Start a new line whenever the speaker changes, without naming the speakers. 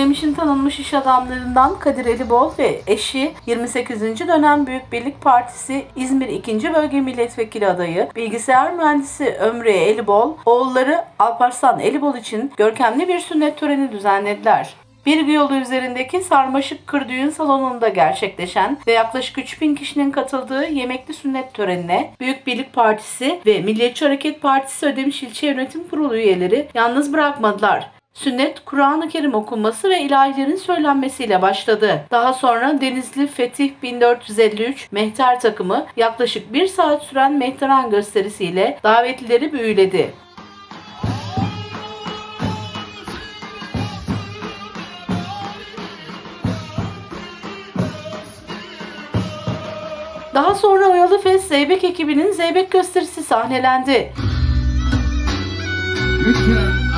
geçmişin tanınmış iş adamlarından Kadir Elibol ve eşi 28. dönem Büyük Birlik Partisi İzmir 2. Bölge Milletvekili adayı bilgisayar mühendisi Ömre Elibol, oğulları Alparslan Elibol için görkemli bir sünnet töreni düzenlediler. Bir yolu üzerindeki Sarmaşık Kır Düğün Salonu'nda gerçekleşen ve yaklaşık 3000 kişinin katıldığı yemekli sünnet törenine Büyük Birlik Partisi ve Milliyetçi Hareket Partisi Ödemiş İlçe Yönetim Kurulu üyeleri yalnız bırakmadılar. Sünnet, Kur'an-ı Kerim okunması ve ilahilerin söylenmesiyle başladı. Daha sonra Denizli Fetih 1453 Mehter takımı yaklaşık bir saat süren mehteran gösterisiyle davetlileri büyüledi. Daha sonra Oyalı Fes Zeybek ekibinin Zeybek gösterisi sahnelendi.
Lütfen